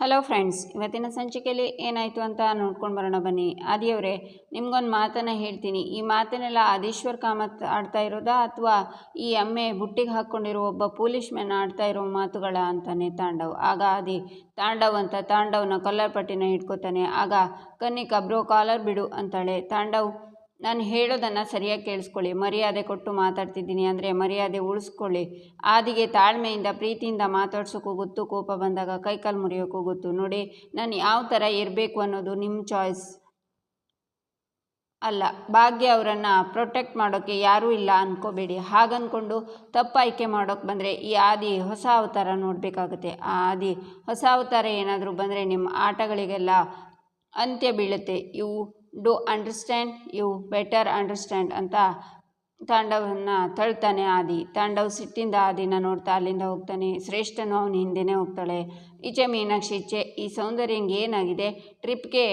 Hello friends ಇವತ್ತಿನ ಸಂಚಿಕೆಯಲ್ಲಿ ಏನಾಯಿತು ಅಂತ ನೋಡ್ಕೊಂಡು ಬರೋಣ ಬನ್ನಿ. ಆದಿಯವರೇ, ನಿಮ್ಗೊಂದು ಮಾತನ್ನು ಹೇಳ್ತೀನಿ. ಈ ಮಾತನ್ನೆಲ್ಲ ಆದೀಶ್ವರ್ ಕಾಮತ್ ಆಡ್ತಾ ಇರೋದಾ ಅಥವಾ ಈ ಅಮ್ಮೆ ಬುಟ್ಟಿಗೆ ಹಾಕ್ಕೊಂಡಿರೋ ಒಬ್ಬ ಪೊಲೀಸ್ ಮ್ಯಾನ್ ಆಡ್ತಾ ಇರೋ ಮಾತುಗಳ ಅಂತಾನೆ ತಾಂಡವ್. ಆಗ ಆದಿ, ತಾಂಡವ್ ಅಂತ ತಾಂಡವ್ನ ಕಲ್ಲರ್ ಪಟ್ಟಿನ ಹಿಡ್ಕೋತಾನೆ. ಆಗ ಕನ್ನಿ ಬ್ರೋ ಕಾಲರ್ ಬಿಡು ಅಂತಾಳೆ. ತಾಂಡವ್ ನಾನು ಹೇಳೋದನ್ನು ಸರಿಯಾಗಿ ಕೇಳಿಸ್ಕೊಳ್ಳಿ. ಮರ್ಯಾದೆ ಕೊಟ್ಟು ಮಾತಾಡ್ತಿದ್ದೀನಿ ಅಂದರೆ ಮರ್ಯಾದೆ ಉಳಿಸ್ಕೊಳ್ಳಿ. ಆದಿಗೆ ತಾಳ್ಮೆಯಿಂದ, ಪ್ರೀತಿಯಿಂದ ಮಾತಾಡ್ಸೋಕ್ಕೂ ಗೊತ್ತು, ಕೋಪ ಬಂದಾಗ ಕೈಕಾಲು ಮುರಿಯೋಕ್ಕೂ ಗೊತ್ತು. ನೋಡಿ, ನಾನು ಯಾವ ಥರ ಇರಬೇಕು ಅನ್ನೋದು ನಿಮ್ಮ ಚಾಯ್ಸ್ ಅಲ್ಲ, ಭಾಗ್ಯ ಅವರನ್ನು ಪ್ರೊಟೆಕ್ಟ್ ಮಾಡೋಕ್ಕೆ ಯಾರೂ ಇಲ್ಲ ಅಂದ್ಕೋಬೇಡಿ ಹಾಗನ್ಕೊಂಡು ತಪ್ಪು ಆಯ್ಕೆ ಮಾಡೋಕ್ಕೆ ಬಂದರೆ ಈ ಆದಿ ಹೊಸ ಅವತಾರ ನೋಡಬೇಕಾಗುತ್ತೆ. ಆ ಆದಿ ಹೊಸ ಅವತಾರ ಏನಾದರೂ ಬಂದರೆ ನಿಮ್ಮ ಆಟಗಳಿಗೆಲ್ಲ ಅಂತ್ಯ ಬೀಳುತ್ತೆ. ಇವು do understand, you better understand ಅಂತ ತಾಂಡವನ್ನ ತಳ್ತಾನೆ ಆದಿ. ತಾಂಡವ್ ಸಿಟ್ಟಿಂದ ಆದಿನ ನೋಡ್ತಾ ಅಲ್ಲಿಂದ ಹೋಗ್ತಾನೆ. ಶ್ರೇಷ್ಠನು ಅವನು ಹಿಂದೆನೇ ಹೋಗ್ತಾಳೆ. ಈಚೆ ಮೀನಾಕ್ಷಿ ಈಚೆ ಈ ಸೌಂದರ್ಯಂಗೆ ಏನಾಗಿದೆ? ಟ್ರಿಪ್ಗೆ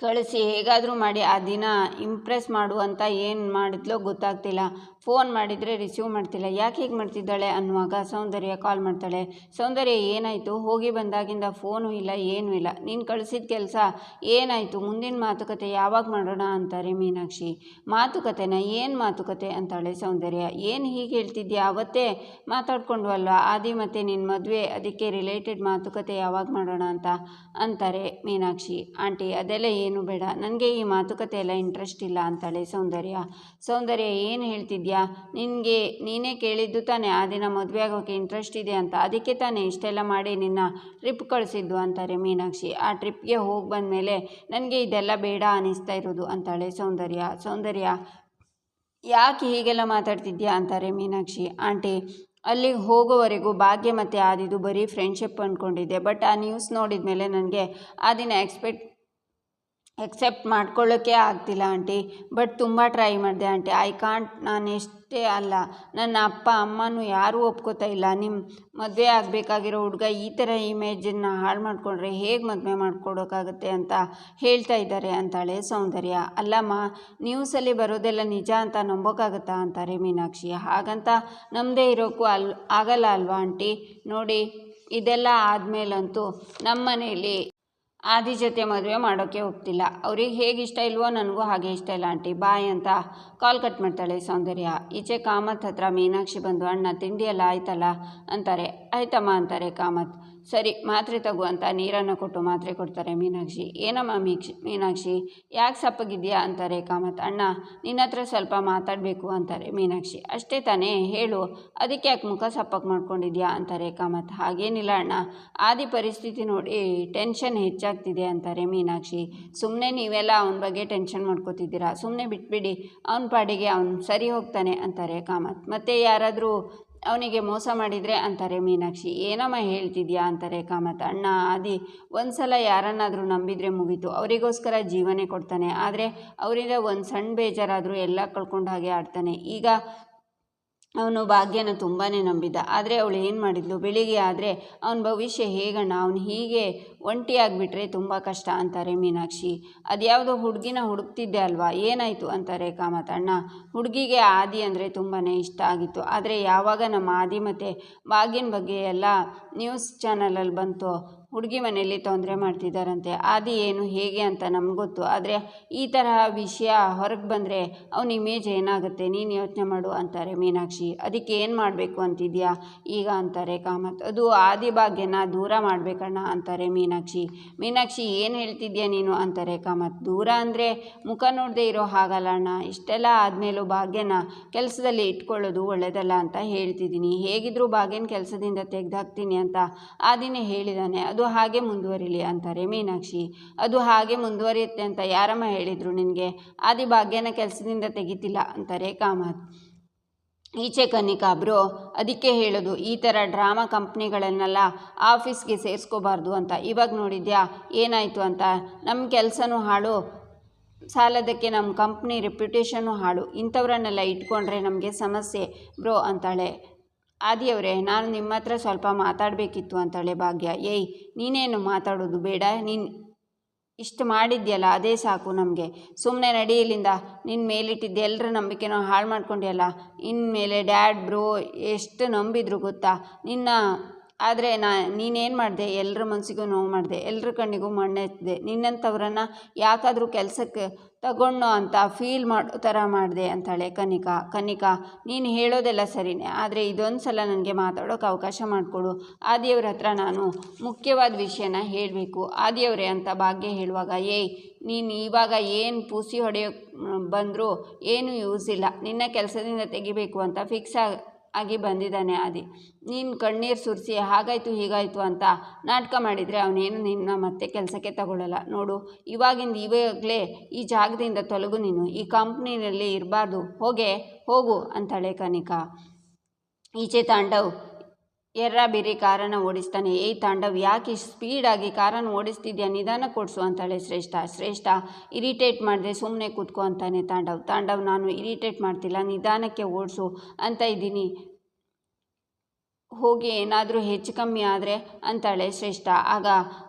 ಕಳಿಸಿ, ಹೇಗಾದರೂ ಮಾಡಿ, ಆ ದಿನ ಇಂಪ್ರೆಸ್ ಮಾಡುವಂತ ಏನು ಮಾಡಿದ್ಲೋ ಗೊತ್ತಾಗ್ತಿಲ್ಲ. ಫೋನ್ ಮಾಡಿದರೆ ರಿಸೀವ್ ಮಾಡ್ತಿಲ್ಲ. ಯಾಕೆ ಹೀಗೆ ಮಾಡ್ತಿದ್ದಾಳೆ ಅನ್ನುವಾಗ ಸೌಂದರ್ಯ ಕಾಲ್ ಮಾಡ್ತಾಳೆ. ಸೌಂದರ್ಯ, ಏನಾಯಿತು? ಹೋಗಿ ಬಂದಾಗಿಂದ ಫೋನು ಇಲ್ಲ, ಏನೂ ಇಲ್ಲ. ನೀನು ಕಳಿಸಿದ ಕೆಲಸ ಏನಾಯಿತು? ಮುಂದಿನ ಮಾತುಕತೆ ಯಾವಾಗ ಮಾಡೋಣ ಅಂತಾರೆ ಮೀನಾಕ್ಷಿ. ಮಾತುಕತೆನ ಏನು ಮಾತುಕತೆ ಅಂತಾಳೆ ಸೌಂದರ್ಯ. ಏನು ಹೀಗೆ ಹೇಳ್ತಿದ್ಯಾ? ಅವತ್ತೇ ಮಾತಾಡ್ಕೊಂಡ್ವಲ್ವ ಆದಿ ಮತ್ತು ನಿನ್ನ ಮದುವೆ, ಅದಕ್ಕೆ ರಿಲೇಟೆಡ್ ಮಾತುಕತೆ ಯಾವಾಗ ಮಾಡೋಣ ಅಂತ ಅಂತಾರೆ ಮೀನಾಕ್ಷಿ. ಆಂಟಿ, ಅದೆಲ್ಲ ಏನು ಬೇಡ. ನನಗೆ ಈ ಮಾತುಕತೆ ಎಲ್ಲ ಇಂಟ್ರೆಸ್ಟ್ ಇಲ್ಲ ಅಂತಾಳೆ ಸೌಂದರ್ಯ. ಸೌಂದರ್ಯ ಏನು ಹೇಳ್ತಿದ್ಯಾ? ನಿನಗೆ, ನೀನೇ ಕೇಳಿದ್ದು ತಾನೇ ಆ ದಿನ ಮದುವೆ ಆಗೋಕ್ಕೆ ಇಂಟ್ರೆಸ್ಟ್ ಇದೆ ಅಂತ. ಅದಕ್ಕೆ ತಾನೇ ಇಷ್ಟೆಲ್ಲ ಮಾಡಿ ನಿನ್ನ ಟ್ರಿಪ್ ಕಳಿಸಿದ್ದು ಅಂತಾರೆ ಮೀನಾಕ್ಷಿ. ಆ ಟ್ರಿಪ್ಗೆ ಹೋಗಿ ಬಂದಮೇಲೆ ನನಗೆ ಇದೆಲ್ಲ ಬೇಡ ಅನ್ನಿಸ್ತಾ ಇರೋದು ಅಂತಾಳೆ ಸೌಂದರ್ಯ. ಸೌಂದರ್ಯ, ಯಾಕೆ ಹೀಗೆಲ್ಲ ಮಾತಾಡ್ತಿದ್ಯಾ ಅಂತಾರೆ ಮೀನಾಕ್ಷಿ. ಆಂಟಿ, ಅಲ್ಲಿಗೆ ಹೋಗೋವರೆಗೂ ಭಾಗ್ಯ ಮತ್ತು ಆದಿದು ಬರೀ ಫ್ರೆಂಡ್ಶಿಪ್ ಅಂದ್ಕೊಂಡಿದ್ದೆ ಬಟ್ ಆ ನ್ಯೂಸ್ ನೋಡಿದ ಮೇಲೆ ನನಗೆ ಆ ದಿನ ಎಕ್ಸ್ಪೆಕ್ಟ್ ಎಕ್ಸೆಪ್ಟ್ ಮಾಡ್ಕೊಳ್ಳೋಕ್ಕೆ ಆಗ್ತಿಲ್ಲ ಆಂಟಿ. ಬಟ್ ತುಂಬ ಟ್ರೈ ಮಾಡಿದೆ ಆಂಟಿ. ಐ ಕಾಂಟ್ ನಾನು ಎಷ್ಟೇ ಅಲ್ಲ. ನನ್ನ ಅಪ್ಪ, ಅಮ್ಮನೂ ಯಾರೂ ಒಪ್ಕೋತಾ ಇಲ್ಲ. ನಿಮ್ಮ ಮದುವೆ ಆಗಬೇಕಾಗಿರೋ ಹುಡುಗ ಈ ಥರ ಇಮೇಜನ್ನು ಹಾಳು ಮಾಡಿಕೊಂಡ್ರೆ ಹೇಗೆ ಮದುವೆ ಮಾಡ್ಕೊಡೋಕ್ಕಾಗುತ್ತೆ ಅಂತ ಹೇಳ್ತಾ ಇದ್ದಾರೆ ಅಂತಾಳೆ ಸೌಂದರ್ಯ. ಅಲ್ಲಮ್ಮ ನ್ಯೂಸಲ್ಲಿ ಬರೋದೆಲ್ಲ ನಿಜ ಅಂತ ನಂಬೋಕ್ಕಾಗುತ್ತಾ ಅಂತಾರೆ ಮೀನಾಕ್ಷಿ. ಹಾಗಂತ ನಮ್ಮದೇ ಇರೋಕ್ಕೂ ಅಲ್, ಆಗಲ್ಲ ಅಲ್ವಾ ಆಂಟಿ? ನೋಡಿ, ಇದೆಲ್ಲ ಆದಮೇಲಂತೂ ನಮ್ಮ ಮನೇಲಿ ಆದಿ ಜೊತೆ ಮದುವೆ ಮಾಡೋಕ್ಕೆ ಹೋಗ್ತಿಲ್ಲ. ಅವ್ರಿಗೆ ಹೇಗೆ ಇಷ್ಟ ಇಲ್ವೋ ನನಗೂ ಹಾಗೆ ಇಷ್ಟ ಇಲ್ಲ ಆಂಟಿ. ಬಾಯ್ ಅಂತ ಕಾಲ್ ಕಟ್ ಮಾಡ್ತಾಳೆ ಸೌಂದರ್ಯ. ಈಚೆ ಕಾಮತ್ ಹತ್ರ ಮೀನಾಕ್ಷಿ ಬಂದು, ಅಣ್ಣ ತಿಂಡಿಯೆಲ್ಲ ಆಯ್ತಲ್ಲ? ಅಂತಾರೆ. ಆಯ್ತಮ್ಮ, ಅಂತಾರೆ ಕಾಮತ್. ಸರಿ, ಮಾತ್ರೆ ತಗೋ ಅಂತ ನೀರನ್ನು ಕೊಟ್ಟು ಮಾತ್ರೆ ಕೊಡ್ತಾರೆ ಮೀನಾಕ್ಷಿ. ಏನಮ್ಮ ಮೀಕ್ಷಿ, ಮೀನಾಕ್ಷಿ? ಯಾಕೆ ಸಪ್ಪಗಿದ್ಯಾ ಅಂತಾರೆ ಕಾಮತ್ ಅಣ್ಣ, ನಿನ್ನ ಹತ್ರ ಸ್ವಲ್ಪ ಮಾತಾಡಬೇಕು ಅಂತಾರೆ ಮೀನಾಕ್ಷಿ. ಅಷ್ಟೇ ತಾನೇ, ಹೇಳು, ಅದಕ್ಕೆ ಯಾಕೆ ಮುಖ ಸಪ್ಪಕ್ಕೆ ಮಾಡ್ಕೊಂಡಿದ್ಯಾ ಅಂತಾರೆ ಕಾಮತ್ ಹಾಗೇನಿಲ್ಲ ಅಣ್ಣ. ಆದಿ ಪರಿಸ್ಥಿತಿ ನೋಡಿ ಟೆನ್ಷನ್ ಹೆಚ್ಚಾಗ್ತಿದೆ ಅಂತಾರೆ ಮೀನಾಕ್ಷಿ. ಸುಮ್ಮನೆ ನೀವೆಲ್ಲ ಅವನ ಬಗ್ಗೆ ಟೆನ್ಷನ್ ಮಾಡ್ಕೋತಿದ್ದೀರಾ? ಸುಮ್ಮನೆ ಬಿಟ್ಬಿಡಿ, ಅವನ ಪಾಡಿಗೆ ಅವನು ಸರಿ ಹೋಗ್ತಾನೆ ಅಂತಾರೆ ಕಾಮತ್ ಮತ್ತೆ ಯಾರಾದರೂ ಅವನಿಗೆ ಮೋಸ ಮಾಡಿದರೆ ಅಂತಾರೆ ಮೀನಾಕ್ಷಿ. ಏನಮ್ಮ ಹೇಳ್ತಿದ್ಯಾ ಅಂತಾರೆ ಕಾಮತ್. ಅಣ್ಣ, ಆದಿ ಒಂದು ಸಲ ಯಾರನ್ನಾದರೂ ನಂಬಿದರೆ ಮುಗೀತು. ಅವರಿಗೋಸ್ಕರ ಜೀವನೇ ಕೊಡ್ತಾನೆ. ಆದರೆ ಅವರಿಂದ ಒಂದು ಸಣ್ಣ ಬೇಜಾರಾದರೂ ಎಲ್ಲ ಕಳ್ಕೊಂಡು ಹಾಗೆ ಆಡ್ತಾನೆ. ಈಗ ಅವನು ಭಾಗ್ಯನ ತುಂಬಾ ನಂಬಿದ್ದ. ಆದರೆ ಅವಳು ಏನು ಮಾಡಿದ್ಲು? ಬೆಳಿಗ್ಗೆ ಆದರೆ ಅವನ ಭವಿಷ್ಯ ಹೇಗಣ್ಣ? ಅವನು ಹೀಗೆ ಒಂಟಿಯಾಗಿಬಿಟ್ರೆ ತುಂಬ ಕಷ್ಟ ಅಂತಾರೆ ಮೀನಾಕ್ಷಿ. ಅದ್ಯಾವುದೋ ಹುಡುಗಿನ ಹುಡುಕ್ತಿದ್ದೆ ಅಲ್ವಾ? ಏನಾಯಿತು ಅಂತಾರೆ ಕಾಮತಣ್ಣ. ಹುಡುಗಿಗೆ ಆದಿ ಅಂದರೆ ತುಂಬಾ ಇಷ್ಟ ಆಗಿತ್ತು. ಆದರೆ ಯಾವಾಗ ನಮ್ಮ ಆದಿ ಮತ್ತು ಭಾಗ್ಯನ ಬಗ್ಗೆ ಎಲ್ಲ ನ್ಯೂಸ್ ಚಾನಲಲ್ಲಿ ಬಂತು ಹುಡುಗಿ ಮನೆಯಲ್ಲಿ ತೊಂದರೆ ಮಾಡ್ತಿದ್ದಾರಂತೆ. ಆದಿ ಏನು, ಹೇಗೆ ಅಂತ ನಮ್ಗೆ ಗೊತ್ತು. ಆದರೆ ಈ ತರಹ ವಿಷಯ ಹೊರಗೆ ಬಂದರೆ ಅವನ ಇಮೇಜ್ ಏನಾಗುತ್ತೆ? ನೀನು ಯೋಚನೆ ಮಾಡು ಅಂತಾರೆ ಮೀನಾಕ್ಷಿ. ಅದಕ್ಕೆ ಏನು ಮಾಡಬೇಕು ಅಂತಿದ್ಯಾ? ಈಗ ಅಂತಾರೆ ಕಾಮತ್. ಅದು ಆದಿ ಭಾಗ್ಯನ ದೂರ ಮಾಡಬೇಕಣ್ಣ ಅಂತಾರೆ ಮೀನಾಕ್ಷಿ. ಮೀನಾಕ್ಷಿ ಏನು ಹೇಳ್ತಿದ್ಯಾ ನೀನು? ಅಂತಾರೆ ಕಾಮತ್. ದೂರ ಅಂದರೆ ಮುಖ ನೋಡದೆ ಇರೋ ಹಾಗಲ್ಲ ಅಣ್ಣ. ಇಷ್ಟೆಲ್ಲ ಆದಮೇಲೂ ಭಾಗ್ಯನ ಕೆಲಸದಲ್ಲಿ ಇಟ್ಕೊಳ್ಳೋದು ಒಳ್ಳೆಯದಲ್ಲ ಅಂತ ಹೇಳ್ತಿದ್ದೀನಿ. ಹೇಗಿದ್ರೂ ಭಾಗ್ಯನ ಕೆಲಸದಿಂದ ತೆಗೆದಾಕ್ತೀನಿ ಅಂತ ಆದಿನೇ ಹೇಳಿದ್ದಾನೆ ಅದು ಹಾಗೆ ಮುಂದುವರಿಲಿ ಅಂತಾರೆ ಮೀನಾಕ್ಷಿ. ಅದು ಹಾಗೆ ಮುಂದುವರಿಯುತ್ತೆ ಅಂತ ಯಾರಮ್ಮ ಹೇಳಿದರು ನಿನಗೆ? ಆದಿ ಭಾಗ್ಯನ ಕೆಲಸದಿಂದ ತೆಗಿತಿಲ್ಲ ಅಂತಾರೆ ಕಾಮತ್. ಈಚೆ ಕನಿಕಾ ಬ್ರೋ ಅದಕ್ಕೆ ಹೇಳೋದು, ಈ ಥರ ಡ್ರಾಮಾ ಕಂಪ್ನಿಗಳನ್ನೆಲ್ಲ ಆಫೀಸ್ಗೆ ಸೇರಿಸ್ಕೋಬಾರ್ದು ಅಂತ. ಇವಾಗ ನೋಡಿದ್ಯಾ? ಏನಾಯಿತು ಅಂತ? ನಮ್ಮ ಕೆಲಸನೂ ಹಾಳು. ಸಾಲದಕ್ಕೆ ನಮ್ಮ ಕಂಪ್ನಿ ರೆಪ್ಯುಟೇಷನ್ನು ಹಾಳು. ಇಂಥವರನ್ನೆಲ್ಲ ಇಟ್ಕೊಂಡ್ರೆ ನಮಗೆ ಸಮಸ್ಯೆ ಬ್ರೋ ಅಂತಾಳೆ. ಆದಿಯವರೇ, ನಾನು ನಿಮ್ಮ ಹತ್ರ ಸ್ವಲ್ಪ ಮಾತಾಡಬೇಕಿತ್ತು ಅಂತಾಳೆ ಭಾಗ್ಯ. ಏಯ್, ನೀನೇನು ಮಾತಾಡೋದು ಬೇಡ? ನೀನು ಇಷ್ಟು ಮಾಡಿದ್ಯಲ್ಲ, ಅದೇ ಸಾಕು ನಮಗೆ. ಸುಮ್ಮನೆ ನಡಿ ನಿನ್ನ ಮೇಲಿಟ್ಟಿದ್ದ ಎಲ್ಲರ ನಂಬಿಕೆನೋ ಹಾಳು ಮಾಡ್ಕೊಂಡ್ಯಲ್ಲ, ಇನ್ಮೇಲೆ ಡ್ಯಾಡ್ ಬ್ರೋ ಎಷ್ಟು ನಂಬಿದ್ರು ಗೊತ್ತಾ? ನಿನ್ನ ಆದರೆ ನಾ, ನೀನೇನು ಮಾಡಿದೆ? ಎಲ್ಲರ ಮನಸ್ಸಿಗೂ ನೋವು ಮಾಡಿದೆ. ಎಲ್ಲರ ಕಣ್ಣಿಗೂ ಮಣ್ಣೆತ್ತಿದೆ ನಿನ್ನಂಥವ್ರನ್ನು ಯಾಕಾದರೂ ಕೆಲಸಕ್ಕೆ ತಗೊಂಡು ಅಂತ ಫೀಲ್ ಮಾಡೋ ಥರ ಮಾಡಿದೆ ಅಂತಾಳೆ ಕನಿಕಾ. ಕನಿಕಾ, ನೀನು ಹೇಳೋದೆಲ್ಲ ಸರಿನೇ. ಆದರೆ ಇದೊಂದು ಸಲ ನನಗೆ ಮಾತಾಡೋಕೆ ಅವಕಾಶ ಮಾಡಿಕೊಡು. ಆದಿಯವ್ರ ಹತ್ರ ನಾನು ಮುಖ್ಯವಾದ ವಿಷಯನ ಹೇಳಬೇಕು. ಆದಿಯವರೇ ಅಂತ ಭಾಗ್ಯ ಹೇಳುವಾಗ, ಏಯ್, ನೀನು ಇವಾಗ ಏನು ಪೂಸಿ ಹೊಡೆಯೋ ಬಂದರೂ ಏನೂ ಯೂಸ್ ಇಲ್ಲ. ನಿನ್ನ ಕೆಲಸದಿಂದ ತೆಗಿಬೇಕು ಅಂತ ಫಿಕ್ಸ್ ಆಗಿ ಬಂದಿದ್ದಾನೆ ಆದಿ. ನೀನು ಕಣ್ಣೀರು ಸುರಿಸಿ, ಹಾಗಾಯಿತು ಹೀಗಾಯಿತು ಅಂತ ನಾಟಕ ಮಾಡಿದರೆ ಅವನೇನು ನಿನ್ನ ಮತ್ತೆ ಕೆಲಸಕ್ಕೆ ತಗೊಳ್ಳಲ್ಲ ನೋಡು, ಇವಾಗಿಂದ ಇವಾಗಲೇ ಈ ಜಾಗದಿಂದ ತೊಲಗು ನೀನು. ಈ ಕಂಪ್ನಿನಲ್ಲಿ ಇರಬಾರ್ದು. ಹೋಗೆ, ಹೋಗು ಅಂತಾಳೆ ಕನಿಕಾ. ಈಚೆ ತಾಂಡವ್ ಎರ್ರ ಬಿರಿ ಕಾರನ್ನು ಓಡಿಸ್ತಾನೆ. ಏ ತಾಂಡವ್, ಯಾಕೆ ಸ್ಪೀಡಾಗಿ ಕಾರನ್ನು ಓಡಿಸ್ತಿದ್ಯಾ? ನಿಧಾನ ಕೊಡಿಸು ಅಂತಾಳೆ ಶ್ರೇಷ್ಠ. ಶ್ರೇಷ್ಠ ಇರಿಟೇಟ್ ಮಾಡಿದೆ ಸುಮ್ಮನೆ ಕೂತ್ಕೋ ಅಂತಾನೆ ತಾಂಡವ್. ತಾಂಡವ್, ನಾನು ಇರಿಟೇಟ್ ಮಾಡ್ತಿಲ್ಲ, ನಿಧಾನಕ್ಕೆ ಓಡಿಸು ಅಂತ ಇದ್ದೀನಿ. ಹೋಗಿ ಏನಾದರೂ ಹೆಚ್ಚು ಕಮ್ಮಿ ಆದರೆ ಅಂತಾಳೆ ಶ್ರೇಷ್ಠ. ಆಗ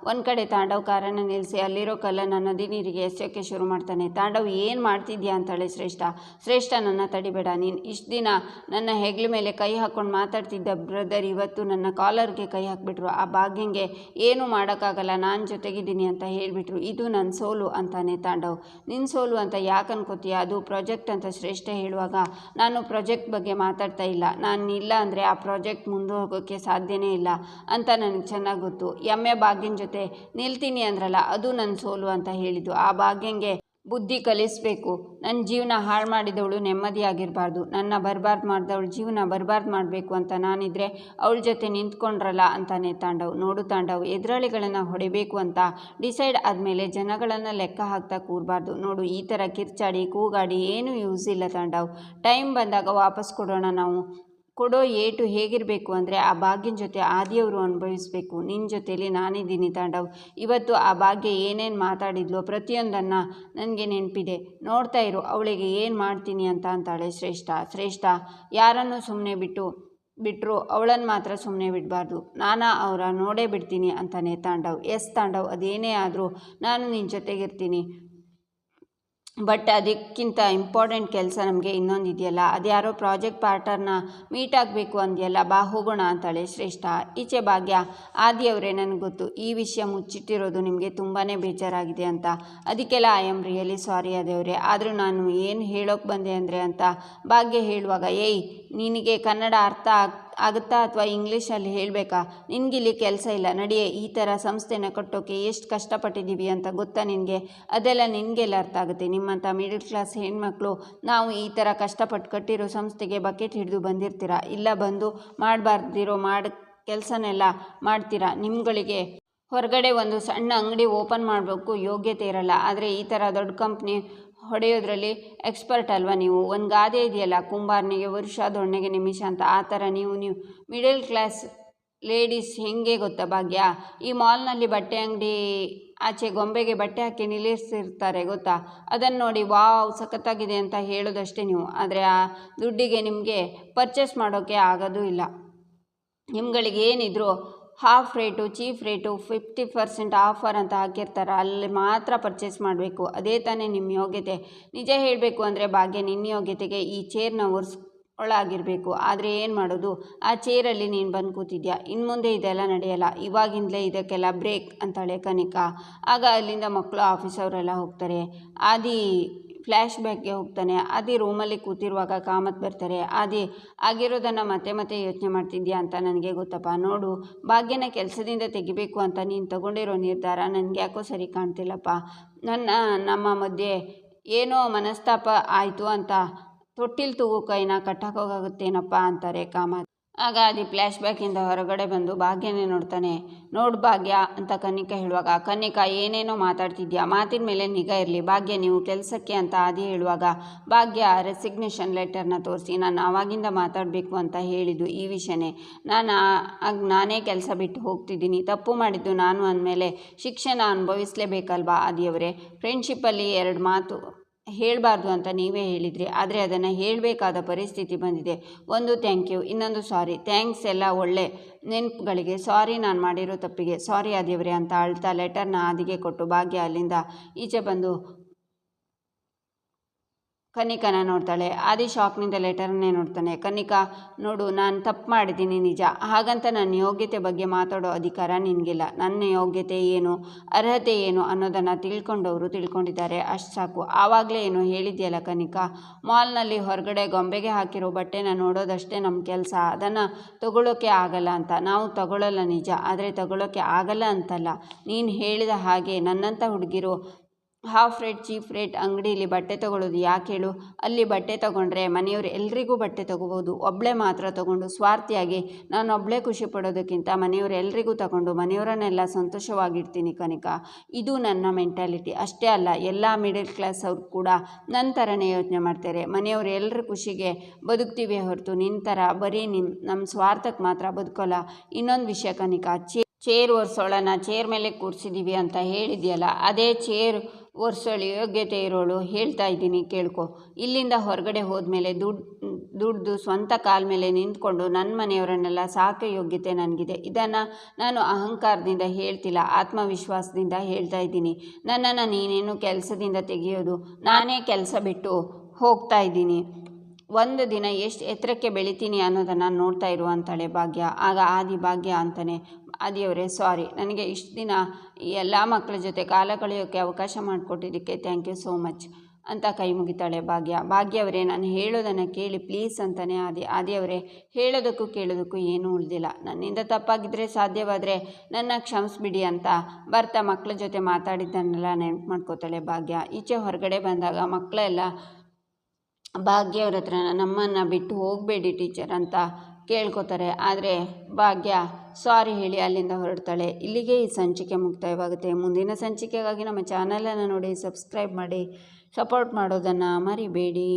ಒಂದು ಕಡೆ ತಾಂಡವ್ ಕಾರನ್ನು ನಿಲ್ಲಿಸಿ ಅಲ್ಲಿರೋ ಕಲ್ಲನ್ನು ನದಿ ನೀರಿಗೆ ಎಸೆಯೋಕ್ಕೆ ಶುರು ಮಾಡ್ತಾನೆ. ತಾಂಡವ್ ಏನು ಮಾಡ್ತಿದ್ಯಾ ಅಂತಾಳೆ ಶ್ರೇಷ್ಠ. ಶ್ರೇಷ್ಠ, ನನ್ನ ತಡಿಬೇಡ. ನೀನು ಇಷ್ಟು ದಿನ ನನ್ನ ಹೆಗ್ಲ ಮೇಲೆ ಕೈ ಹಾಕ್ಕೊಂಡು ಮಾತಾಡ್ತಿದ್ದ ಬ್ರದರ್ ಇವತ್ತು ನನ್ನ ಕಾಲರ್ಗೆ ಕೈ ಹಾಕ್ಬಿಟ್ರು. ಆ ಭಾಗ್ಯಂಗೆ ಏನೂ ಮಾಡೋಕ್ಕಾಗಲ್ಲ. ನಾನು ಜೊತೆಗಿದ್ದೀನಿ ಅಂತ ಹೇಳಿಬಿಟ್ರು. ಇದು ನನ್ನ ಸೋಲು ಅಂತಾನೆ ತಾಂಡವ್. ನಿನ್ನ ಸೋಲು ಅಂತ ಯಾಕೆ ಅನ್ಕೋತೀಯ? ಅದು ಪ್ರಾಜೆಕ್ಟ್ ಅಂತ ಶ್ರೇಷ್ಠ ಹೇಳುವಾಗ, ನಾನು ಪ್ರಾಜೆಕ್ಟ್ ಬಗ್ಗೆ ಮಾತಾಡ್ತಾ ಇಲ್ಲ. ನಾನು ಇಲ್ಲ ಅಂದರೆ ಆ ಪ್ರಾಜೆಕ್ಟ್ ಮುಂದೆ ಹೋಗೋಕ್ಕೆ ಸಾಧ್ಯನೇ ಇಲ್ಲ ಅಂತ ನನಗೆ ಚೆನ್ನಾಗಿ ಗೊತ್ತು. ಎಮ್ಮೆ ಭಾಗ್ಯನ ಜೊತೆ ನಿಲ್ತೀನಿ ಅಂದ್ರಲ್ಲ, ಅದು ನನ್ನ ಸೋಲು ಅಂತ ಹೇಳಿದ್ದು. ಆ ಭಾಗ್ಯಂಗೆ ಬುದ್ಧಿ ಕಲಿಸಬೇಕು. ನನ್ನ ಜೀವನ ಹಾಳು ಮಾಡಿದವಳು ನೆಮ್ಮದಿಯಾಗಿರಬಾರ್ದು ನನ್ನ ಬರಬಾರ್ದು ಮಾಡಿದವಳು ಜೀವನ ಬರಬಾರ್ದು ಮಾಡಬೇಕು ಅಂತ ನಾನಿದ್ರೆ ಅವಳ ಜೊತೆ ನಿಂತ್ಕೊಂಡ್ರಲ್ಲ ಅಂತಾನೆ ತಾಂಡವ್. ನೋಡು ತಾಂಡವ್, ಎದುರಾಳಿಗಳನ್ನು ಹೊಡಿಬೇಕು ಅಂತ ಡಿಸೈಡ್ ಆದಮೇಲೆ ಜನಗಳನ್ನು ಲೆಕ್ಕ ಹಾಕ್ತಾ ಕೂರಬಾರ್ದು. ನೋಡು, ಈ ಥರ ಕಿರ್ಚಾಡಿ, ಕೂಗಾಡಿ ಏನೂ ಯೂಸ್ ಇಲ್ಲ ತಾಂಡವ್. ಟೈಮ್ ಬಂದಾಗ ವಾಪಸ್ ಕೊಡೋಣ ನಾವು. ಕೊಡೋ ಏಟು ಹೇಗಿರಬೇಕು ಅಂದರೆ ಆ ಭಾಗ್ಯನ ಜೊತೆ ಆದಿಯವರು ಅನುಭವಿಸಬೇಕು. ನಿನ್ನ ಜೊತೆಯಲ್ಲಿ ನಾನಿದ್ದೀನಿ ತಾಂಡವ್. ಇವತ್ತು ಆ ಭಾಗ್ಯ ಏನೇನು ಮಾತಾಡಿದ್ಲು ಪ್ರತಿಯೊಂದನ್ನು ನನಗೆ ನೆನಪಿದೆ. ನೋಡ್ತಾ ಇರು, ಅವಳಿಗೆ ಏನು ಮಾಡ್ತೀನಿ ಅಂತ ಅಂತಾಳೆ ಶ್ರೇಷ್ಠ. ಶ್ರೇಷ್ಠ, ಯಾರನ್ನು ಸುಮ್ಮನೆ ಬಿಟ್ಟು ಬಿಟ್ಟರು ಅವಳನ್ನು ಮಾತ್ರ ಸುಮ್ಮನೆ ಬಿಡಬಾರ್ದು. ನಾನಾ ಅವರ ನೋಡೇ ಬಿಡ್ತೀನಿ ಅಂತಾನೆ ತಾಂಡವ್. ಎಸ್ ತಾಂಡವ್, ಅದೇನೇ ಆದರೂ ನಾನು ನಿನ್ನ ಜೊತೆಗಿರ್ತೀನಿ. ಬಟ್ ಅದಕ್ಕಿಂತ ಇಂಪಾರ್ಟೆಂಟ್ ಕೆಲಸ ನಮಗೆ ಇನ್ನೊಂದು ಇದೆಯಲ್ಲ, ಅದ್ಯಾರೋ ಪ್ರಾಜೆಕ್ಟ್ ಪಾರ್ಟ್ನರ್ನ ಮೀಟ್ ಆಗಬೇಕು ಅಂದೆಯಲ್ಲ, ಬಾ ಹೋಗೋಣ ಅಂತಾಳೆ ಶ್ರೇಷ್ಠ. ಈಚೆ ಭಾಗ್ಯ ಆದಿಯವರೇ ನನಗೆ ಗೊತ್ತು, ಈ ವಿಷಯ ಮುಚ್ಚಿಟ್ಟಿರೋದು ನಿಮಗೆ ತುಂಬಾ ಬೇಜಾರಾಗಿದೆ ಅಂತ. ಅದಕ್ಕೆಲ್ಲ ಐ ಆಮ್ ರಿಯಲಿ ಸಾರಿ ಆದೇವ್ರೆ ಆದರೂ ನಾನು ಏನು ಹೇಳೋಕೆ ಬಂದೆ ಅಂದರೆ ಅಂತ ಭಾಗ್ಯ ಹೇಳುವಾಗ, ಏಯ್ ನಿನಗೆ ಕನ್ನಡ ಅರ್ಥ ಆಗ್, ಆಗುತ್ತಾ ಅಥವಾ ಇಂಗ್ಲೀಷಲ್ಲಿ ಹೇಳಬೇಕಾ? ನಿನಗಿಲ್ಲಿ ಕೆಲಸ ಇಲ್ಲ. ನಡಿಯೇ, ಈ ಥರ ಸಂಸ್ಥೆನ ಕಟ್ಟೋಕ್ಕೆ ಎಷ್ಟು ಕಷ್ಟಪಟ್ಟಿದ್ದೀವಿ ಅಂತ ಗೊತ್ತಾ ನಿನಗೆ? ಅದೆಲ್ಲ ನಿನಗೆಲ್ಲ ಅರ್ಥ ಆಗುತ್ತೆ. ನಿಮ್ಮಂಥ ಮಿಡಲ್ ಕ್ಲಾಸ್ ಹೆಣ್ಮಕ್ಳು, ನಾವು ಈ ಥರ ಕಷ್ಟಪಟ್ಟು ಕಟ್ಟಿರೋ ಸಂಸ್ಥೆಗೆ ಬಕೆಟ್ ಹಿಡಿದು ಬಂದಿರ್ತೀರ? ಇಲ್ಲ ಬಂದು ಮಾಡಬಾರ್ದಿರೋ ಮಾಡ, ಕೆಲಸನೆಲ್ಲ ಮಾಡ್ತೀರಾ? ನಿಮ್ಗಳಿಗೆ ಹೊರಗಡೆ ಒಂದು ಸಣ್ಣ ಅಂಗಡಿ ಓಪನ್ ಮಾಡಬೇಕು ಯೋಗ್ಯತೆ ಇರಲ್ಲ. ಆದರೆ ಈ ಥರ ದೊಡ್ಡ ಕಂಪ್ನಿ ಹೊಡೆಯೋದ್ರಲ್ಲಿ ಎಕ್ಸ್ಪರ್ಟ್ ಅಲ್ವಾ ನೀವು? ಒಂದು ಗಾದೆ ಇದೆಯಲ್ಲ, ಕುಂಬಾರನಿಗೆ ವರುಷ ದೊಣ್ಣೆಗೆ ನಿಮಿಷ ಅಂತ, ಆ ಥರ ನೀವು ನೀವು ಮಿಡಲ್ ಕ್ಲಾಸ್ ಲೇಡೀಸ್ ಹೆಂಗೆ ಗೊತ್ತಾ ಭಾಗ್ಯ? ಈ ಮಾಲ್ನಲ್ಲಿ ಬಟ್ಟೆ ಅಂಗಡಿ ಆಚೆ ಗೊಂಬೆಗೆ ಬಟ್ಟೆ ಹಾಕಿ ನಿಲ್ಲಿಸಿರ್ತಾರೆ ಗೊತ್ತಾ? ಅದನ್ನು ನೋಡಿ, ವಾವ್, ಸಖತ್ತಾಗಿದೆ ಅಂತ ಹೇಳೋದಷ್ಟೇ ನೀವು. ಆದರೆ ಆ ದುಡ್ಡಿಗೆ ನಿಮಗೆ ಪರ್ಚೇಸ್ ಮಾಡೋಕ್ಕೆ ಆಗೋದೂ ಇಲ್ಲ. ನಿಮ್ಗಳಿಗೆ ಏನಿದ್ರು half rate cheap rate fifty percent offer ಅಂತ ಹಾಕಿರ್ತಾರೆ. ಅಲ್ಲಿ ಮಾತ್ರ ಪರ್ಚೇಸ್ ಮಾಡಬೇಕು. ಅದೇ ತಾನೇ ನಿಮ್ಮ ಯೋಗ್ಯತೆ. ನಿಜ ಹೇಳಬೇಕು ಅಂದರೆ ಭಾಗ್ಯ ನಿನ್ನ ಯೋಗ್ಯತೆಗೆ ಈ ಚೇರ್ನ ಒರ್ಸ್ ಒಳಾಗಿರಬೇಕು. ಆದರೆ ಏನು ಮಾಡೋದು? ಆ ಚೇರಲ್ಲಿ ನೀನು ಬಂದು ಕೂತಿದ್ಯಾ? ಇನ್ನು ಮುಂದೆ ಇದೆಲ್ಲ ನಡೆಯಲ್ಲ. ಇವಾಗಿಂದಲೇ ಇದಕ್ಕೆಲ್ಲ ಬ್ರೇಕ್ ಅಂತಾಳೆ ಕನಿಕಾ. ಆಗ ಅಲ್ಲಿಂದ ಮಕ್ಕಳು ಆಫೀಸವರೆಲ್ಲ ಹೋಗ್ತಾರೆ. ಆದಿ ಫ್ಲ್ಯಾಶ್ ಬ್ಯಾಕ್ಗೆ ಹೋಗ್ತಾನೆ. ಆದಿ ರೂಮಲ್ಲಿ ಕೂತಿರುವಾಗ ಕಾಮತ್ ಬರ್ತಾರೆ. ಆದಿ, ಆಗಿರೋದನ್ನು ಮತ್ತೆ ಮತ್ತೆ ಯೋಚನೆ ಮಾಡ್ತಿದ್ಯಾ ಅಂತ ನನಗೆ ಗೊತ್ತಪ್ಪ. ನೋಡು, ಭಾಗ್ಯನ ಕೆಲಸದಿಂದ ತೆಗಿಬೇಕು ಅಂತ ನೀನು ತಗೊಂಡಿರೋ ನಿರ್ಧಾರ ನನಗೆ ಯಾಕೋ ಸರಿ ಕಾಣ್ತಿಲ್ಲಪ್ಪ. ನನ್ನ, ನಮ್ಮ ಮಧ್ಯೆ ಏನೋ ಮನಸ್ತಾಪ ಆಯಿತು ಅಂತ ತೊಟ್ಟಿಲ್ ತೂಗು ಕೈನ ಕಟ್ಟಾಕೋಗುತ್ತೇನಪ್ಪ ಅಂತಾರೆ ಕಾಮತ್. ಆಗ ಅದಿ ಫ್ಲ್ಯಾಶ್ ಬ್ಯಾಕಿಂದ ಹೊರಗಡೆ ಬಂದು ಭಾಗ್ಯನೇ ನೋಡ್ತಾನೆ. ನೋಡು ಭಾಗ್ಯ ಅಂತ ಕನ್ನಿಕಾ ಹೇಳುವಾಗ, ಕನ್ನಿಕಾ ಏನೇನೋ ಮಾತಾಡ್ತಿದ್ಯಾ? ಮಾತಿನ ಮೇಲೆ ನಿಗಾ ಇರಲಿ. ಭಾಗ್ಯ, ನೀವು ಕೆಲಸಕ್ಕೆ ಅಂತ ಆದಿ ಹೇಳುವಾಗ, ಭಾಗ್ಯ ರೆಸಿಗ್ನೇಷನ್ ಲೆಟರ್ನ ತೋರಿಸಿ, ನಾನು ಆವಾಗಿಂದ ಮಾತಾಡಬೇಕು ಅಂತ ಹೇಳಿದ್ದು ಈ ವಿಷಯನೇ. ನಾನು ಆಗ ನಾನೇ ಕೆಲಸ ಬಿಟ್ಟು ಹೋಗ್ತಿದ್ದೀನಿ. ತಪ್ಪು ಮಾಡಿದ್ದು ನಾನು ಅಂದಮೇಲೆ ಶಿಕ್ಷಣ ಅನುಭವಿಸಲೇಬೇಕಲ್ವಾ ಆದಿಯವರೇ? ಫ್ರೆಂಡ್ಶಿಪ್ಪಲ್ಲಿ ಎರಡು ಮಾತು ಹೇಳಬಾರ್ದು ಅಂತ ನೀವೇ ಹೇಳಿದ್ರಿ, ಆದರೆ ಅದನ್ನು ಹೇಳಬೇಕಾದ ಪರಿಸ್ಥಿತಿ ಬಂದಿದೆ. ಒಂದು ಥ್ಯಾಂಕ್ ಯು ಇನ್ನೊಂದು ಸಾರಿ ಥ್ಯಾಂಕ್ಸ್ ಎಲ್ಲ ಒಳ್ಳೆ ನೆನಪುಗಳಿಗೆ ಸಾರಿ ನಾನು ಮಾಡಿರೋ ತಪ್ಪಿಗೆ ಸಾರಿ ದೇವರೇ ಅಂತ ಅಳ್ತಾ ಲೆಟರ್ನ ಆದಿಗೆ ಕೊಟ್ಟು ಭಾಗ್ಯ ಅಲ್ಲಿಂದ ಈಚೆ ಬಂದು ಕನಿಕನ ನೋಡ್ತಾಳೆ. ಆದಿ ಶಾಕ್ನಿಂದ ಲೆಟರನ್ನೇ ನೋಡ್ತಾನೆ. ಕನಿಕಾ, ನೋಡು, ನಾನು ತಪ್ಪು ಮಾಡಿದ್ದೀನಿ ನಿಜ. ಹಾಗಂತ ನನ್ನ ಯೋಗ್ಯತೆ ಬಗ್ಗೆ ಮಾತಾಡೋ ಅಧಿಕಾರ ನಿನಗಿಲ್ಲ. ನನ್ನ ಯೋಗ್ಯತೆ ಏನು, ಅರ್ಹತೆ ಏನು ಅನ್ನೋದನ್ನು ತಿಳ್ಕೊಂಡವರು ತಿಳ್ಕೊಂಡಿದ್ದಾರೆ. ಅಷ್ಟು ಸಾಕು. ಆವಾಗಲೇ ಏನು ಹೇಳಿದ್ಯಲ್ಲ ಕನಿಕಾ? ಮಾಲ್ನಲ್ಲಿ ಹೊರಗಡೆ ಗೊಂಬೆಗೆ ಹಾಕಿರೋ ಬಟ್ಟೆನ ನೋಡೋದಷ್ಟೇ ನಮ್ಮ ಕೆಲಸ. ಅದನ್ನು ತಗೊಳ್ಳೋಕೆ ಆಗಲ್ಲ ಅಂತ. ನಾವು ತಗೊಳ್ಳಲ್ಲ ನಿಜ. ಆದರೆ ತಗೊಳ್ಳೋಕೆ ಆಗಲ್ಲ ಅಂತಲ್ಲ. ನೀನು ಹೇಳಿದ ಹಾಗೆ ನನ್ನಂಥ ಹುಡುಗಿರು ಹಾಫ್ ರೇಟ್ ಚೀಪ್ ರೇಟ್ ಅಂಗಡೀಲಿ ಬಟ್ಟೆ ತೊಗೊಳ್ಳೋದು ಯಾಕೆ ಹೇಳು? ಅಲ್ಲಿ ಬಟ್ಟೆ ತೊಗೊಂಡ್ರೆ ಮನೆಯವರು ಎಲ್ರಿಗೂ ಬಟ್ಟೆ ತೊಗೋಬೋದು. ಒಬ್ಬಳೇ ಮಾತ್ರ ತೊಗೊಂಡು ಸ್ವಾರ್ಥಿಯಾಗಿ ನಾನು ಒಬ್ಬಳೇ ಖುಷಿ ಪಡೋದಕ್ಕಿಂತ ಮನೆಯವರು ಎಲ್ರಿಗೂ ತಗೊಂಡು ಮನೆಯವರನ್ನೆಲ್ಲ ಸಂತೋಷವಾಗಿಡ್ತೀನಿ ಕನಿಕ. ಇದು ನನ್ನ ಮೆಂಟಾಲಿಟಿ. ಅಷ್ಟೇ ಅಲ್ಲ, ಎಲ್ಲ ಮಿಡಲ್ ಕ್ಲಾಸ್ ಅವ್ರು ಕೂಡ ನನ್ನ ಥರನೇ ಯೋಚನೆ ಮಾಡ್ತಾರೆ. ಮನೆಯವರು ಎಲ್ಲರ ಖುಷಿಗೆ ಬದುಕ್ತೀವಿ ಹೊರತು ನಿನ್ನ ಥರ ಬರೀ ನಿಮ್ಮ ನಮ್ಮ ಸ್ವಾರ್ಥಕ್ಕೆ ಮಾತ್ರ ಬದುಕೋಲ್ಲ. ಇನ್ನೊಂದು ವಿಷಯ ಕನಿಕ, ಚೇರ್ ಒರೆಸೋಳನ ಚೇರ್ ಮೇಲೆ ಕೂರಿಸಿದ್ದೀವಿ ಅಂತ ಹೇಳಿದ್ಯಲ್ಲ, ಅದೇ ಚೇರ್ ಒರೆಸೋಳು ಯೋಗ್ಯತೆ ಇರೋಳು ಹೇಳ್ತಾ ಇದ್ದೀನಿ, ಕೇಳ್ಕೊ. ಇಲ್ಲಿಂದ ಹೊರಗಡೆ ಹೋದ್ಮೇಲೆ ದುಡ್ಡು ದುಡ್ದು ಸ್ವಂತ ಕಾಲ ಮೇಲೆ ನಿಂತ್ಕೊಂಡು ನನ್ನ ಮನೆಯವರನ್ನೆಲ್ಲ ಸಾಕೋ ಯೋಗ್ಯತೆ ನನಗಿದೆ. ಇದನ್ನು ನಾನು ಅಹಂಕಾರದಿಂದ ಹೇಳ್ತಿಲ್ಲ, ಆತ್ಮವಿಶ್ವಾಸದಿಂದ ಹೇಳ್ತಾ ಇದ್ದೀನಿ. ನನ್ನನ್ನು ನೀನೇನು ಕೆಲಸದಿಂದ ತೆಗೆಯೋದು, ನಾನೇ ಕೆಲಸ ಬಿಟ್ಟು ಹೋಗ್ತಾ ಇದ್ದೀನಿ. ಒಂದು ದಿನ ಎಷ್ಟು ಎತ್ತರಕ್ಕೆ ಬೆಳಿತೀನಿ ಅನ್ನೋದನ್ನು ನೋಡ್ತಾ ಇರು ಅಂತಾಳೆ ಭಾಗ್ಯ, ಆಗ ಆದಿ ಭಾಗ್ಯ ಅಂತಾನೆ ಆದಿಯವರೇ ಸಾರಿ ನನಗೆ ಇಷ್ಟು ದಿನ ಎಲ್ಲ ಮಕ್ಕಳ ಜೊತೆ ಕಾಲ ಕಳೆಯೋಕ್ಕೆ ಅವಕಾಶ ಮಾಡಿಕೊಟ್ಟಿದ್ದಕ್ಕೆ ಥ್ಯಾಂಕ್ ಯು ಸೋ ಮಚ್ ಅಂತ ಕೈ ಮುಗಿತಾಳೆ ಭಾಗ್ಯ. ಭಾಗ್ಯ ಅವರೇ ನಾನು ಹೇಳೋದನ್ನು ಕೇಳಿ ಪ್ಲೀಸ್ ಅಂತಲೇ ಆದಿ, ಆದಿಯವರೇ, ಹೇಳೋದಕ್ಕೂ ಕೇಳೋದಕ್ಕೂ ಏನೂ ಉಳಿದಿಲ್ಲ. ನನ್ನಿಂದ ತಪ್ಪಾಗಿದ್ದರೆ ಸಾಧ್ಯವಾದರೆ ನನ್ನ ಕ್ಷಮಿಸ್ಬಿಡಿ ಅಂತ ಬರ್ತಾ ಮಕ್ಕಳ ಜೊತೆ ಮಾತಾಡಿದ್ದನ್ನೆಲ್ಲ ನೆನಪು ಮಾಡ್ಕೋತಾಳೆ ಭಾಗ್ಯ. ಈಚೆ ಹೊರಗಡೆ ಬಂದಾಗ ಮಕ್ಕಳೆಲ್ಲ, ಭಾಗ್ಯವ್ರ ಹತ್ರ ನಮ್ಮನ್ನು ಬಿಟ್ಟು ಹೋಗಬೇಡಿ ಟೀಚರ್ ಅಂತ ಕೇಳ್ಕೊತಾರೆ. ಆದರೆ ಭಾಗ್ಯ ಸಾರಿ ಹೇಳಿ ಅಲ್ಲಿಂದ ಹೊರಡ್ತಾಳೆ. ಇಲ್ಲಿಗೆ ಈ ಸಂಚಿಕೆ ಮುಕ್ತಾಯವಾಗುತ್ತೆ. ಮುಂದಿನ ಸಂಚಿಕೆಗಾಗಿ ನಮ್ಮ ಚಾನಲನ್ನು ನೋಡಿ, ಸಬ್ಸ್ಕ್ರೈಬ್ ಮಾಡಿ, ಸಪೋರ್ಟ್ ಮಾಡೋದನ್ನು ಮರಿಬೇಡಿ.